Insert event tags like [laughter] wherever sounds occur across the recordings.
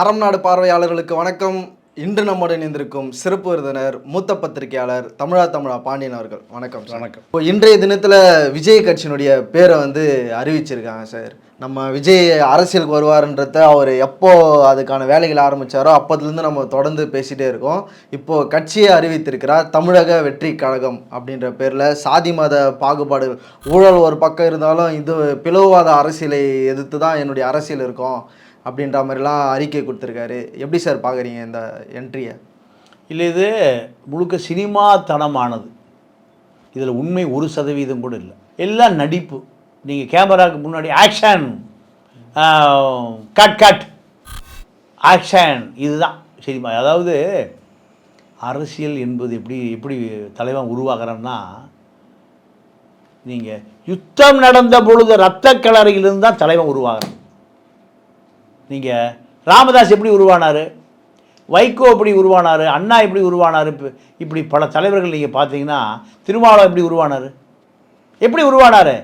அறம் நாடு பார்வையாளர்களுக்கு வணக்கம். இன்று நம்முடன் இணைந்திருக்கும் சிறப்பு விருந்தினர் மூத்த பத்திரிகையாளர் தமிழா தமிழா பாண்டியன் அவர்கள். வணக்கம். வணக்கம். இப்போ இன்றைய தினத்தில் விஜய் கட்சியினுடைய பேரை வந்து அறிவிச்சிருக்காங்க சார். நம்ம விஜய் அரசியலுக்கு வருவாருன்றத அவர் எப்போ அதுக்கான வேலைகள் ஆரம்பிச்சாரோ அப்போதுலேருந்து நம்ம தொடர்ந்து பேசிட்டே இருக்கோம். இப்போ கட்சியை அறிவித்திருக்கிறார் தமிழக வெற்றி கழகம் அப்படின்ற பேரில் சாதி மத பாகுபாடு ஊழல் ஒரு பக்கம் இருந்தாலும் இது பிளவுவாத அரசியலை எதிர்த்து தான் என்னுடைய அரசியல் இருக்கும். அப்படின்ற மாதிரிலாம் அறிக்கை கொடுத்துருக்காரு. எப்படி சார் பார்க்குறீங்க இந்த என்ட்ரியை இல்லை இது முழுக்க சினிமாத்தனமானது. இதில் உண்மை ஒரு சதவீதம் கூட இல்லை. எல்லாம் நடிப்பு. நீங்கள் கேமராவுக்கு முன்னாடி ஆக்ஷன் கட் கட் ஆக்ஷன் இதுதான் சினிமா. அதாவது அரசியல் என்பது எப்படி எப்படி தலைவன் உருவாகிறான்னா நீங்கள் யுத்தம் நடந்த பொழுது ரத்த கிளறையிலிருந்து தான் தலைவன் உருவாகிறான். நீங்கள் ராமதாஸ் எப்படி உருவானார்? வைகோ எப்படி உருவானார்? அண்ணா எப்படி உருவானார்? இப்போ இப்படி பல தலைவர்கள் நீங்கள் பார்த்தீங்கன்னா திருமாவளவன் எப்படி உருவானார்? எப்படி உருவானார்?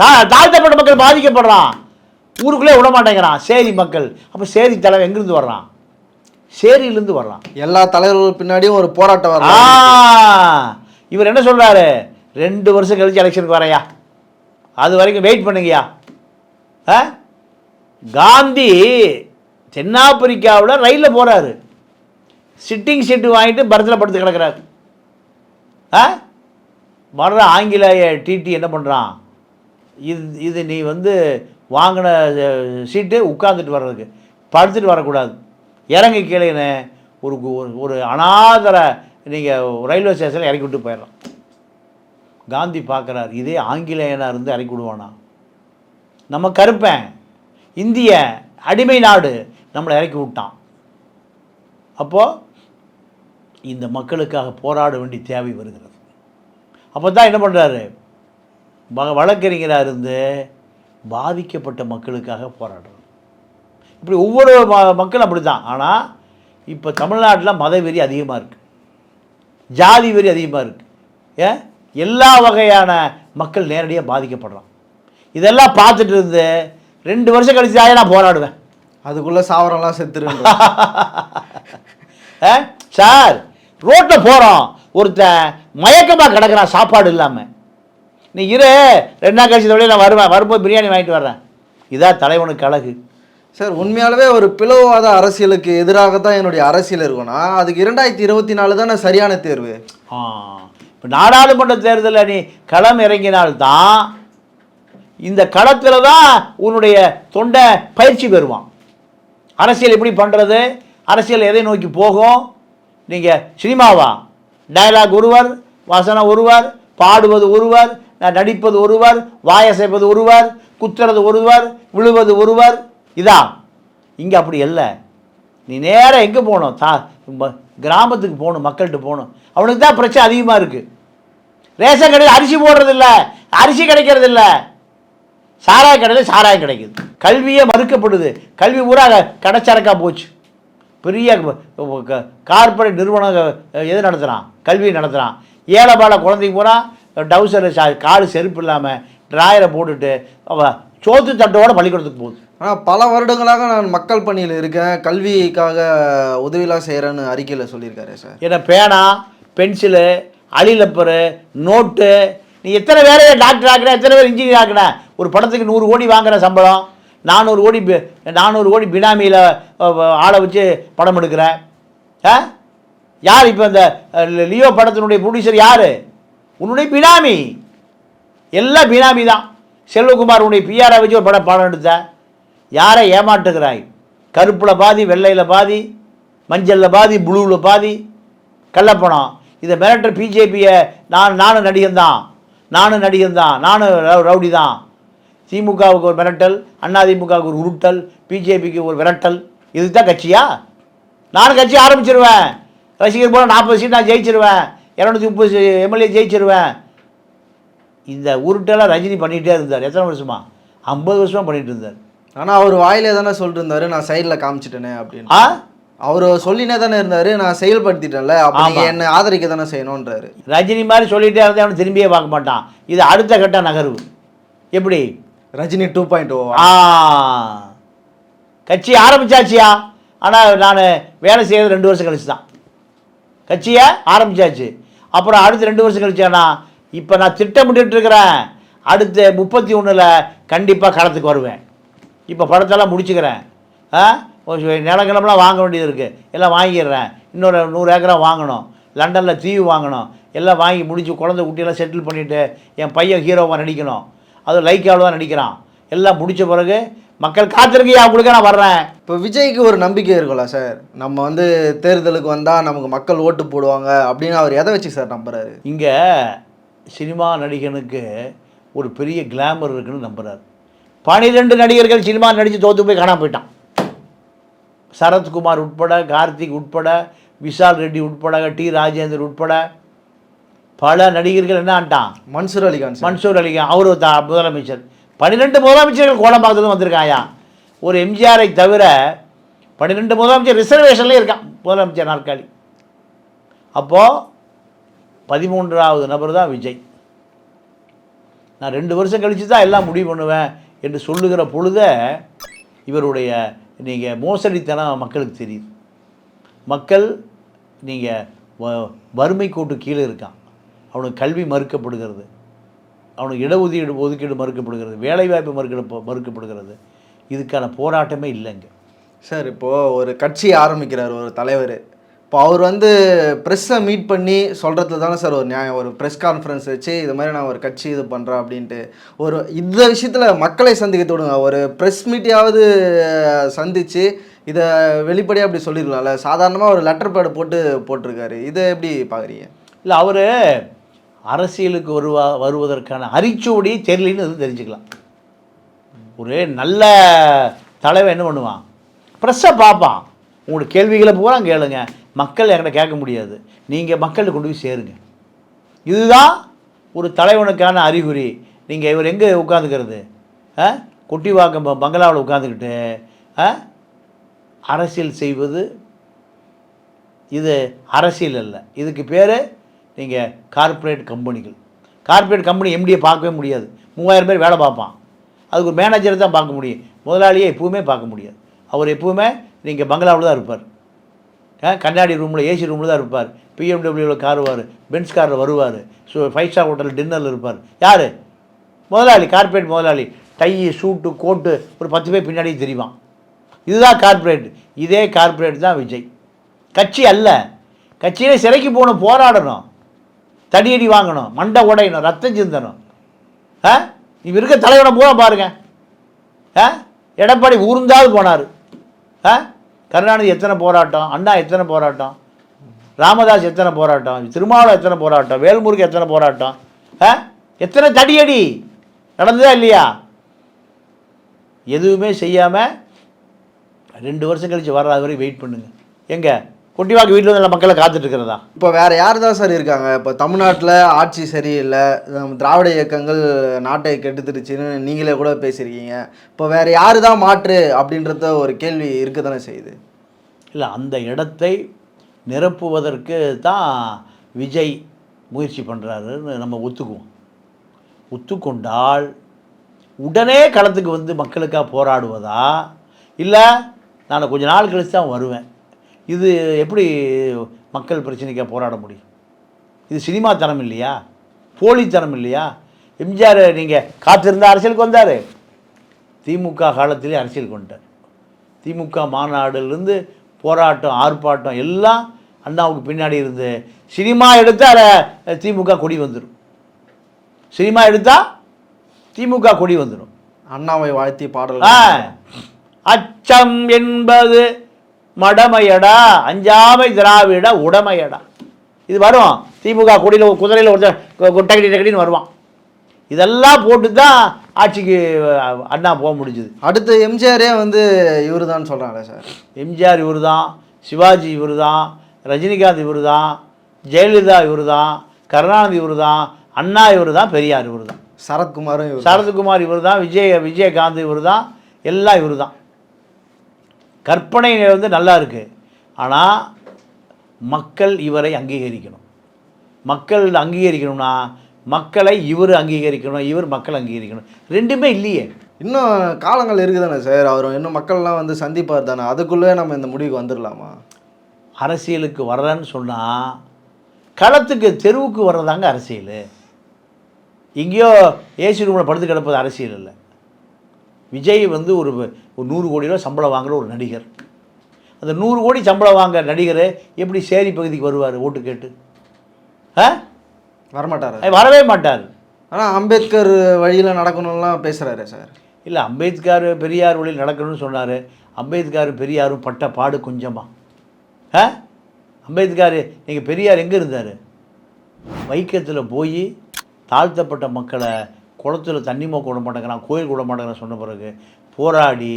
தா தாழ்த்தப்பட்ட மக்கள் பாதிக்கப்படுறான். ஊருக்குள்ளே விட மாட்டேங்கிறான். சேரி மக்கள். அப்போ சேரி தலைவன் எங்கேருந்து வர்றான்? சேரியிலேருந்து வர்றான். எல்லா தலைவர்கள் பின்னாடியும் ஒரு போராட்டம் வரலாம் இவர் என்ன சொல்றாரு? ரெண்டு வருஷம் கழிச்சு எலெக்ஷனுக்கு வரையா? அது வரைக்கும் வெயிட் பண்ணுங்கய்யா. ஆ? காந்தி தென்னாப்பிரிக்காவில் ரயிலில் போகிறாரு சிட்டிங் சீட்டு வாங்கிட்டு பரத்தில் படுத்து கிடக்கிறாரு. ஆ? வர்ற ஆங்கிலேய டிடி என்ன பண்ணுறான் இது இது நீ வந்து வாங்கின சீட்டு உட்காந்துட்டு வர்றதுக்கு. படுத்துட்டு வரக்கூடாது. இறங்கி கீழேன்னு ஒரு கு- ஒரு அனாதர நீங்கள் ரயில்வே ஸ்டேஷனில் இறக்கி விட்டு போயிடலாம். காந்தி பார்க்குறாரு இதே ஆங்கிலேயனாக இருந்து இறக்கி விடுவானா? நம்ம கருப்பேன். இந்திய அடிமை நாடு நம்மளை இறக்கி விட்டான். அப்போது இந்த மக்களுக்காக போராட வேண்டிய தேவை வருகிறது. அப்போ தான் என்ன பண்ணுறாரு வழக்கறிஞராக இருந்து பாதிக்கப்பட்ட மக்களுக்காக போராடுறோம் இப்படி ஒவ்வொரு ம மக்களும் அப்படி தான் ஆனால் இப்போ தமிழ்நாட்டில் மத வெறி அதிகமாக இருக்குது ஜாதி வெறி அதிகமாக இருக்குது ஏன் எல்லா வகையான மக்கள் நேரடியாக பாதிக்கப்படுறான். இதெல்லாம் பார்த்துட்டு இருந்து ரெண்டு வருஷம் கழிச்சு ஆயா நான் போராடுவேன். அதுக்குள்ள சாவரம்லாம் செத்துருன்ற [laughs] ஆ? சார் ரோட்டில் போகிறோம் ஒருத்தன் மயக்கமாக கிடக்குறான் சாப்பாடு இல்லாமல் நீ இரு ரெண்டு நாள் கழிச்சு வழியே நான் வருவேன். வரும்போது பிரியாணி வாங்கிட்டு வர்றேன். இதான் தலைவனுக்கு அழகு. சார் உண்மையாலுமே ஒரு பிளவுவாத அரசியலுக்கு எதிராக தான் என்னுடைய அரசியல் இருக்கும்னா அதுக்கு இரண்டாயிரத்தி இருபத்தி நாலு தானே சரியான தேர்வு? ஆ. இப்போ நாடாளுமன்ற தேர்தலில் நீ களம் இறங்கினால்தான் இந்த களத்தில் தான் உன்னுடைய தொண்டை பயிற்சி பெறுவான். அரசியல் எப்படி பண்ணுறது அரசியல் எதை நோக்கி போகும்? நீங்கள் சினிமாவா? டயலாக் ஒருவர் வசனம் ஒருவர் பாடுவது ஒருவர் நடிப்பது ஒருவர் வாயசைப்பது ஒருவர் குத்துறது ஒருவர் விழுவது ஒருவர் இதா? இங்கே அப்படி இல்லை நீ நேராக எங்கே போகணும்? தா ம- கிராமத்துக்கு போகணும் மக்கள்கிட்ட போகணும். அவனுக்கு தான் பிரச்சனை அதிகமாக இருக்குது ரேஷன் கடையில் அரிசி போடுறதில்ல. அரிசி கிடைக்கிறதில்ல. சாராய கடையில் சாராயம் கிடைக்குது. கல்வியே மறுக்கப்படுது. கல்வி பூரா கடைச்சரக்கா போச்சு. பெரிய கார்ப்பரேட் நிறுவனம் எது நடத்துகிறான் கல்வி நடத்துகிறான் ஏழை பால குழந்தைக்கு பூரா டவுசர் காலு செருப்பு இல்லாமல் ட்ராயரை போட்டுட்டு சோத்து தட்டோட பள்ளிக்கூடத்துக்கு போகுது. ஆனால் பல வருடங்களாக நான் மக்கள் பணியில் இருக்கேன். கல்விக்காக உதவிலாம் செய்கிறேன்னு அறிக்கையில் சொல்லியிருக்காரு சார். ஏன்னா பேனா பென்சிலு அழிலப்பரு நோட்டு நீ எத்தனை பேரை டாக்டர் ஆக்கின எத்தனை பேர் இன்ஜினியர் ஆக்கின? ஒரு படத்துக்கு நூறு கோடி வாங்குகிற சம்பளம் நானூறு கோடி நானூறு கோடி பினாமியில் ஆளை வச்சு படம் எடுக்கிற. ஆ? யார் இப்போ இந்த லியோ படத்தினுடைய ப்ரொடியூசர் யார்? உன்னுடைய பினாமி. எல்லாம் பினாமி தான். செல்வகுமார் உன்னுடைய பிஆரை வச்சு ஒரு படம் படம் எடுத்த. யாரை ஏமாற்றுகிறாய்? கருப்பில் பாதி வெள்ளையில் பாதி மஞ்சளில் பாதி ப்ளூவில் பாதி. கள்ளப்பணம். இதை மிரட்டுற பிஜேபியை நான் நானும் நடிகன் தான் நானும் நடிகன் தான் நானும் ரவு- ரவுடி தான் திமுகவுக்கு ஒரு மிரட்டல் அதிமுகவுக்கு ஒரு உருட்டல் பிஜேபிக்கு ஒரு விரட்டல். இதுக்கு தான் கட்சியா? நானும் கட்சி ஆரம்பிச்சிருவேன். ரசிகர் போல நாற்பது சீட் நான் ஜெயிச்சிருவேன். இரநூத்தி முப்பது எம்எல்ஏ ஜெயிச்சிருவேன். இந்த உருட்டெல்லாம் ரஜினி பண்ணிகிட்டே இருந்தார். எத்தனை வருஷமா? ஐம்பது வருஷமா பண்ணிட்டு இருந்தார். ஆனால் அவர் வாயிலே தானே சொல்லிட்டு நான் சைடில் காமிச்சிட்டேனே அப்படின்னு. ஆ? அவர் சொல்லினே தானே இருந்தாரு நான் செயல்படுத்திட்டேன்ல அப்போ என்னை ஆதரிக்க தானே செய்யணுன்றாரு ரஜினி மாதிரி சொல்லிட்டே இருந்தால் அவனை திரும்பியே பார்க்க மாட்டான். இது அடுத்த கட்ட நகர்வு. எப்படி? Rajini two point O? ஆ. கட்சி ஆரம்பிச்சாச்சியா? ஆனால் நான் வேலை செய்யறது ரெண்டு வருஷம் கழிச்சு தான். கட்சியை ஆரம்பிச்சாச்சு. அப்புறம் அடுத்து ரெண்டு வருஷம் கழிச்சானா இப்போ நான் திட்டமிட்டு இருக்கிறேன். அடுத்த முப்பத்தி ஒன்றில் கண்டிப்பாக களத்துக்கு வருவேன். இப்போ படத்தெல்லாம் முடிச்சுக்கிறேன். ஆ? நிலக்கிழமெலாம் நிலக்கிழமெல்லாம் வாங்க வேண்டியது இருக்குது எல்லாம் வாங்கிடுறேன். இன்னொரு நூறு ஏக்கரா வாங்கணும். லண்டனில் தீவு வாங்கணும். எல்லாம் வாங்கி முடிச்சு குழந்தை குட்டியெல்லாம் செட்டில் பண்ணிவிட்டு என் பையன் ஹீரோவாக நடிக்கணும். அதுவும் லைக்காவில் தான் நடிக்கிறான் எல்லாம் முடிச்ச பிறகு மக்கள் காத்திருக்கையா கொடுக்க நான் வர்றேன். இப்போ விஜய்க்கு ஒரு நம்பிக்கை இருக்கும்ல சார் நம்ம வந்து தேர்தலுக்கு வந்தால் நமக்கு மக்கள் ஓட்டு போடுவாங்க அப்படின்னு அவர் எதை வச்சு சார் நம்புறாரு? இங்கே சினிமா நடிகனுக்கு ஒரு பெரிய கிளாமர் இருக்குன்னு நம்புறாரு. பனிரெண்டு நடிகர்கள் சினிமா நடித்து தோற்று போய் காணாம போயிட்டான். சரத்குமார் உட்பட கார்த்திக் உட்பட விஷால் ரெட்டி உட்பட டி ராஜேந்தர் உட்பட பல நடிகர்கள் என்ன ஆண்டான்? மன்சூர் அலிகான் சார். மன்சூர் அலிகான் அவரு முதலமைச்சர். பன்னிரெண்டு முதலமைச்சர்கள் கோலம்பாக்கத்துலேருந்து வந்திருக்காயா? ஒரு எம்ஜிஆரை தவிர பன்னிரெண்டு முதலமைச்சர் ரிசர்வேஷன்லேயே இருக்கான் முதலமைச்சர் நாற்காலி. அப்போது பதிமூன்றாவது நபர் தான் விஜய். நான் ரெண்டு வருஷம் கழித்து தான் எல்லாம் முடிவு பண்ணுவேன் என்று சொல்லுகிற பொழுத இவருடைய நீங்கள் மோசடித்தனம் மக்களுக்கு தெரியுது. மக்கள் நீங்கள் வ வறுமை கோட்டு கீழே இருக்கான். அவனுக்கு கல்வி மறுக்கப்படுகிறது. அவனுக்கு இடஒதுக்கீடு ஒதுக்கீடு மறுக்கப்படுகிறது. வேலைவாய்ப்பு மறுக்க மறுக்கப்படுகிறது. இதுக்கான போராட்டமே இல்லைங்க. சார் இப்போது ஒரு கட்சி ஆரம்பிக்கிறார் ஒரு தலைவர். இப்போ அவர் வந்து ப்ரெஸ்ஸை மீட் பண்ணி சொல்கிறது தானே சார் ஒரு நியாயம்? ஒரு ப்ரெஸ் கான்ஃபரன்ஸ் வச்சு இது மாதிரி நான் ஒரு கட்சி இது பண்ணுறேன் அப்படின்ட்டு. ஒரு இந்த விஷயத்தில் மக்களை சந்திக்க விடுங்க ஒரு ப்ரெஸ் மீட்டையாவது சந்தித்து இதை வெளிப்படையாக அப்படி சொல்லிருக்கலாம்ல சாதாரணமாக ஒரு லெட்டர் பேடு போட்டு போட்டிருக்காரு. இதை எப்படி பார்க்குறீங்க இல்லை அவர் அரசியலுக்கு வருவா வருவதற்கான அரிச்சுவடி தெரியலன்னு தெரிஞ்சுக்கலாம். ஒரு நல்ல தலைவன் என்ன பண்ணுவான்? ப்ரெஸ்ஸை பார்ப்பான். உங்களோட கேள்விகளை பூரா கேளுங்க. மக்கள் என்கிட்ட கேட்க முடியாது. நீங்கள் மக்கள்கிட்ட கொண்டு போய் சேருங்க. இதுதான் ஒரு தலைவனுக்கான அறிகுறி. நீங்கள் இவர் எங்கே உட்காந்துக்கிறது ஆ? கொட்டிவாக்கம் பங்களாவில் உட்காந்துக்கிட்டு ஆ? அரசியல் செய்வது இது அரசியல் அல்ல. இதுக்கு பேர் நீங்கள் கார்ப்பரேட் கம்பெனிகள் கார்ப்பரேட் கம்பெனி எம்டியை பார்க்கவே முடியாது. மூவாயிரம் பேர் வேலை பார்ப்பான். அதுக்கு ஒரு மேனேஜரை தான் பார்க்க முடியும். முதலாளியை எப்பவுமே பார்க்க முடியாது. அவர் எப்பவுமே நீங்கள் பங்களாவில் தான் இருப்பார். கண்ணாடி ரூமில் ஏசி ரூமில் தான் இருப்பார். பிஎம்டபிள்யூவில் கார் வருவார். பென்ஸ் காரில் வருவார். ஸோ ஃபைவ் ஸ்டார் ஹோட்டல் டின்னரில் இருப்பார். யார்? முதலாளி கார்ப்பரேட் முதலாளி. டை சூட்டு கோட்டு ஒரு பத்து பேர் பின்னாடி தெரிவான். இதுதான் கார்ப்பரேட் இதே கார்ப்பரேட் தான் விஜய். கட்சி அல்ல. கட்சியிலே சிறைக்கு போகணும் போராடணும். தடியடி வாங்கணும் மண்டை உடையணும் ரத்தம் சிந்தணும். ஆ? இவ இருக்க தலைவனை பூரா பாருங்க. ஆ? எடப்பாடி ஊர்ந்தாவது போனார். ஆ? கருணாநிதி எத்தனை போராட்டம் அண்ணா எத்தனை போராட்டம் ராமதாஸ் எத்தனை போராட்டம் திருமாவளம் எத்தனை போராட்டம் வேல்முருகன் எத்தனை போராட்டம் ஆ? எத்தனை தடியடி? நடந்ததா இல்லையா? எதுவுமே செய்யாமல் ரெண்டு வருஷம் கழித்து வர்ற வரைக்கும் வெயிட் பண்ணுங்க. எங்கே? கொட்டிவாக்கு வீட்டில் வந்து மக்களை காத்துட்டு இருக்கிறதா இப்போ வேற யார் தான் சார் இருக்காங்க? இப்போ தமிழ்நாட்டில் ஆட்சி சரியில்லை திராவிட இயக்கங்கள் நாட்டை கெடுத்துருச்சுன்னு நீங்களே கூட பேசியிருக்கீங்க. இப்போ வேற யார் தான் மாற்று அப்படின்றத ஒரு கேள்வி இருக்க தானே செய்யுது. இல்லை அந்த இடத்தை நிரப்புவதற்கு தான் விஜய் முயற்சி பண்ணுறாருன்னு நம்ம ஒத்துக்குவோம். ஒத்துக்கொண்டால் உடனே களத்துக்கு வந்து மக்களுக்காக போராடுவதா? இல்லை நான் கொஞ்ச நாள் கழிச்சு தான் வருவேன். இது எப்படி மக்கள் பிரச்சனைக்காக போராட முடியும்? இது சினிமா தரம் இல்லையா? போலித்தனம் இல்லையா? எம்ஜிஆர் நீங்கள் காத்திருந்த அரசியலுக்கு வந்தார். திமுக காலத்திலே அரசியல் கொண்டார். திமுக மாநாடுலேருந்து போராட்டம் ஆர்ப்பாட்டம் எல்லாம் அண்ணாவுக்கு பின்னாடி இருந்து சினிமா எடுத்தால் திமுக கொடி வந்துடும் சினிமா எடுத்தால் திமுக கொடி வந்துடும் அண்ணாவை வாழ்த்தி பாடல் அச்சம் என்பது மடமையடா அஞ்சாமை திராவிட உடமையடா. இது வரும் திமுக கொடியில் குதிரையில் ஒருத்தர் டக்கடி டக்கடின்னு வருவான். இதெல்லாம் போட்டு தான் ஆட்சிக்கு அண்ணா போக முடிஞ்சுது. அடுத்து எம்ஜிஆரே வந்து இவரு தான் சொல்கிறாங்களே சார். எம்ஜிஆர் இவர் தான் சிவாஜி இவர் தான் ரஜினிகாந்த் இவர் தான் ஜெயலலிதா இவர் தான் கருணாநிதி இவர் தான் அண்ணா இவர் தான் பெரியார் இவர் தான் சரத்குமாரும் சரத்குமார் இவர் தான் விஜய் விஜயகாந்த் இவர் தான் எல்லாம் இவர் தான் கற்பனை வந்து நல்லா இருக்குது ஆனால் மக்கள் இவரை அங்கீகரிக்கணும். மக்கள் அங்கீகரிக்கணும்னா மக்களை இவர் அங்கீகரிக்கணும் இவர் மக்கள் அங்கீகரிக்கணும். ரெண்டுமே இல்லையே. இன்னும் காலங்கள் இருக்குதானே சார்? அவர் இன்னும் மக்கள்லாம் வந்து சந்திப்பார் தானே? அதுக்குள்ளே நம்ம இந்த முடிவுக்கு வந்துடலாமா அரசியலுக்கு வர்றேன்னு சொன்னால் களத்துக்கு தெருவுக்கு வர்றதாங்க அரசியல். எங்கேயோ ஏசி ரூமில் படுத்து கிடப்பது அரசியல் இல்லை. விஜய் வந்து ஒரு ஒரு நூறு கோடி ரூபா சம்பளம் வாங்குற ஒரு நடிகர். அந்த நூறு கோடி சம்பளம் வாங்க நடிகர் எப்படி சேரி பகுதிக்கு வருவார் ஓட்டு கேட்டு? ஆ? வரமாட்டார். வரவே மாட்டார். ஆனால் அம்பேத்கர் வழியில் நடக்கணும்லாம் பேசுகிறாரு சார். இல்லை அம்பேத்கர் பெரியார் வழியில் நடக்கணும்னு சொன்னார். அம்பேத்கர் பெரியாரும் பட்ட பாடு கொஞ்சமா. ஆ? அம்பேத்கர் நீங்கள் பெரியார் எங்கே இருந்தார்? வைக்கத்தில் போய் தாழ்த்தப்பட்ட மக்களை குளத்துல தண்ணி மோக்க விட மாட்டேங்கிறான் கோயில் விட மாட்டேங்கிறான் சொன்ன பிறகு போராடி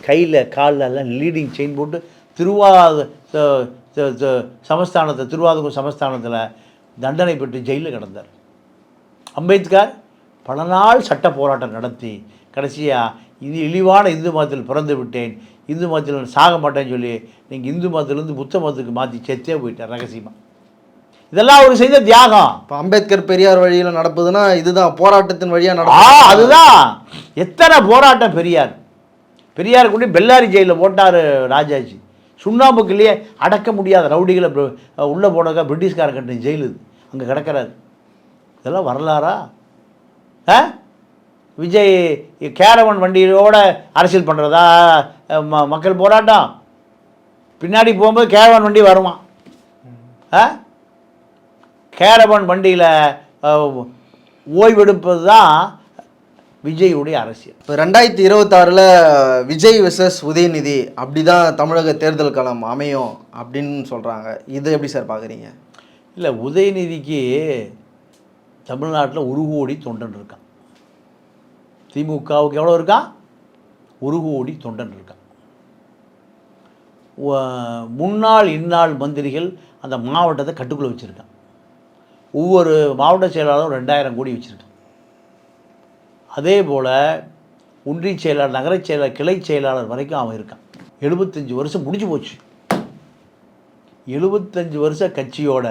கையில் காலில் எல்லாம் லீடிங் செயின் போட்டு திருவாத த- சமஸ்தானத்தை திருவாதூர் சமஸ்தானத்தில் தண்டனை பெற்று ஜெயிலில் கிடந்தார். அம்பேத்கர் பல நாள் சட்ட போராட்டம் நடத்தி கடைசியாக இது இழிவான இந்து மதத்தில் பிறந்து விட்டேன் இந்து மதத்தில் நான் சாக மாட்டேன்னு சொல்லி நீங்கள் இந்து மதத்திலேருந்து புத்த மதத்துக்கு மாற்றி செத்தே போயிட்டார் ரகசியமாக இதெல்லாம் அவர் செய்த தியாகம். இப்போ அம்பேத்கர் பெரியார் வழியில் நடப்பதுன்னா இதுதான் போராட்டத்தின் வழியாக நடக்கும். அதுதான். எத்தனை போராட்டம் பெரியார். பெரியார் கொண்டு பெல்லாரி ஜெயிலில் போட்டார் ராஜாஜி. சுண்ணாம்புக்குள்ளேயே அடக்க முடியாத ரவுடிகளை உள்ளே போனக்கா பிரிட்டிஷ்காரன் கட்டின ஜெயில் இது. அங்கே கிடக்கிறாரு. இதெல்லாம் வரலாறா? ஆ? விஜய் கேரவன் வண்டியோட அரசியல் பண்ணுறதா ம மக்கள் போராட்டம். பின்னாடி போகும்போது கேரவன் வண்டி வருமா ஆ? கேரவன் வண்டியில் ஓய்வெடுப்பது தான் விஜயுடைய அரசியல். இப்போ ரெண்டாயிரத்தி இருபத்தாறில் விஜய் விசஸ் உதயநிதி அப்படி தான் தமிழக தேர்தல் களம் அமையும் அப்படின்னு சொல்கிறாங்க இதை எப்படி சார் பார்க்குறீங்க இல்லை உதயநிதிக்கு தமிழ்நாட்டில் ஒரு கோடி தொண்டன் இருக்கான். திமுகவுக்கு எவ்வளோ இருக்கான்? ஒரு கோடி தொண்டன் இருக்கான். முன்னாள் இந்நாள் மந்திரிகள் அந்த மாவட்டத்தை கட்டுக்குள்ளே வச்சுருக்கான் ஒவ்வொரு மாவட்ட செயலாளரும் ரெண்டாயிரம் கோடி வச்சுருக்கான் அதே போல் ஒன்றிய செயலாளர் நகரச் செயலாளர் கிளை செயலாளர் வரைக்கும் அவன் இருக்கான். எழுபத்தஞ்சு வருஷம் முடிஞ்சு போச்சு. எழுபத்தஞ்சு வருஷ கட்சியோட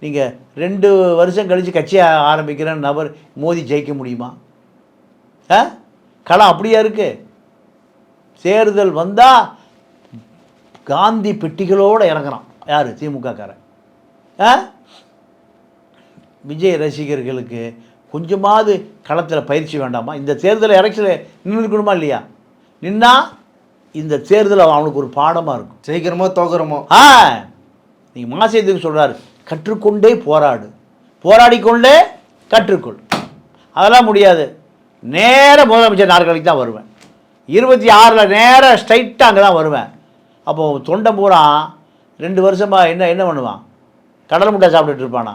நீங்கள் ரெண்டு வருஷம் கழித்து கட்சியை ஆரம்பிக்கிற நபர் மோதி ஜெயிக்க முடியுமா? ஆ? களம் அப்படியா இருக்கு? தேர்தல் வந்தால் காந்தி பெட்டிகளோடு இறங்குறான். யார்? திமுககாரன் ஆ? விஜய் ரசிகர்களுக்கு கொஞ்சமாவது களத்தில் பயிற்சி வேண்டாமா? இந்த தேர்தல் எலெக்ஷனில் நின்று இருக்கணுமா இல்லையா? நின்னா இந்த தேர்தல் அவனுக்கு ஒரு பாடமாக இருக்கும். ஜெயிக்கிறோமோ தோக்குறோமோ ஆ நீங்கள் மாசியத்துக்கு சொல்றாரு கற்றுக்கொண்டே போராடு. போராடிக்கொண்டே கற்றுக்கொள். அதெல்லாம் முடியாது. நேர முதலமைச்சர் நாற்காலிக்கு தான் வருவேன். இருபத்தி ஆறில் நேராக ஸ்ட்ரைட்டாக அங்கே தான் வருவேன். அப்போ தொண்டை பூரா ரெண்டு வருஷமாக என்ன என்ன பண்ணுவான்? கடலை முட்டை சாப்பிட்டுட்டு இருப்பானா?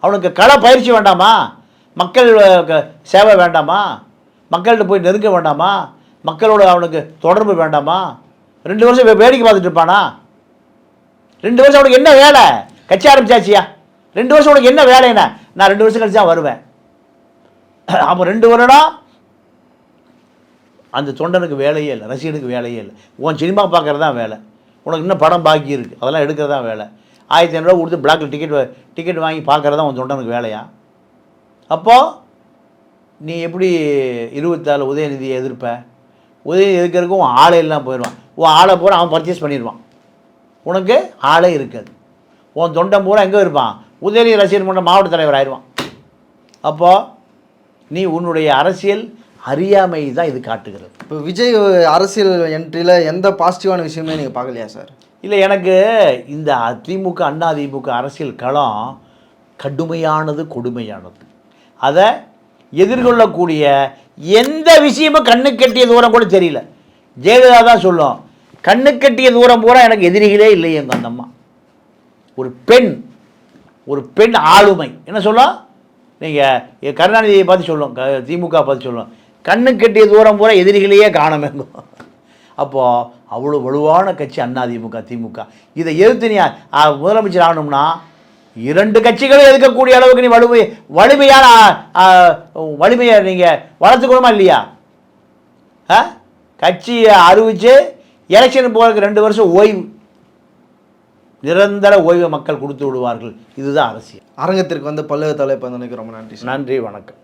அவனுக்கு கள பயிற்சி வேண்டாமா? மக்கள் க- சேவை வேண்டாமா? மக்கள்கிட்ட போய் நெருங்க வேண்டாமா? மக்களோட அவனுக்கு தொடர்பு வேண்டாமா? ரெண்டு வருஷம் வே- வேடிக்கை பார்த்துட்டு இருப்பானா? ரெண்டு வருஷம் அவனுக்கு என்ன வேலை? கட்சி ஆரம்பிச்சாச்சியா? ரெண்டு வருஷம் உனக்கு என்ன வேலை என்ன? நான் ரெண்டு வருஷம் கழிச்சு தான் வருவேன். அப்போ ரெண்டு வருடம் அந்த தொண்டனுக்கு வேலையே இல்லை ரசிகனுக்கு வேலையே இல்லை. உன் சினிமா பார்க்கறது தான் வேலை. உனக்கு இன்னும் படம் பாக்கி இருக்குது அதெல்லாம் எடுக்கிறது தான் வேலை. ஆயிரத்தி ஐநூறுரூவா கொடுத்து பிளாக்கில் டிக்கெட் டிக்கெட் வாங்கி பார்க்கறது தான் உன் தொண்டனுக்கு வேலையா? அப்போது நீ எப்படி இருபத்தாலு உதயநிதியை எதிர்ப்ப? உதயநிதி எதிர்க்கிறதுக்கு உன் ஆளே எல்லாம் போயிடுவான். உன் ஆளை பூரா அவன் பர்ச்சேஸ் பண்ணிடுவான். உனக்கு ஆளே இருக்காது. உன் தொண்டன் பூரா எங்கே இருப்பான்? உதயநிதி ரசிகர் மன்ற மாவட்ட தலைவர் ஆயிடுவான். அப்போது நீ உன்னுடைய அரசியல் அறியாமை தான் இது காட்டுகிறது. இப்போ விஜய் அரசியல் என்ட்ரியில் எந்த பாசிட்டிவான விஷயமே நீங்கள் பார்க்கலையா சார் இல்லை எனக்கு இந்த திமுக அண்ணா திமுக அரசியல் களம் கடுமையானது கொடுமையானது. அதை எதிர்கொள்ளக்கூடிய எந்த விஷயமும் கண்ணு கட்டிய தூரம் கூட தெரியல. ஜெயலலிதா தான் சொல்லும் கண்ணு கட்டிய தூரம் பூரா எனக்கு எதிரிகளே இல்லை எங்கள் அந்த அம்மா ஒரு பெண் ஒரு பெண் ஆளுமை. என்ன சொல்லும்? நீங்கள் கருணாநிதியை பார்த்து சொல்லும் க திமுக பார்த்து சொல்லும் கண்ணு கட்டிய தூரம் பூரா எதிரிகளையே காணமேங்கும் அப்போது அவ்வளோ வலுவான கட்சி அண்ணா திமுக திமுக. இதை எதிர்த்து நீ முதலமைச்சர் ஆகணும்னா இரண்டு கட்சிகளும் எதிர்க்கக்கூடிய அளவுக்கு நீ வலிமை வலிமையான வலிமையை நீங்கள் வளர்த்துக்கணுமா இல்லையா? ஆ? கட்சியை அறிவிச்சு எலெக்ஷன் போகிறதுக்கு ரெண்டு வருஷம் ஓய்வு. நிரந்தர ஓய்வை மக்கள் கொடுத்து விடுவார்கள். இதுதான் அரசியல். அரங்கத்திற்கு வந்து பல்லு தலைப்பு வந்து ரொம்ப நன்றி நன்றி வணக்கம்.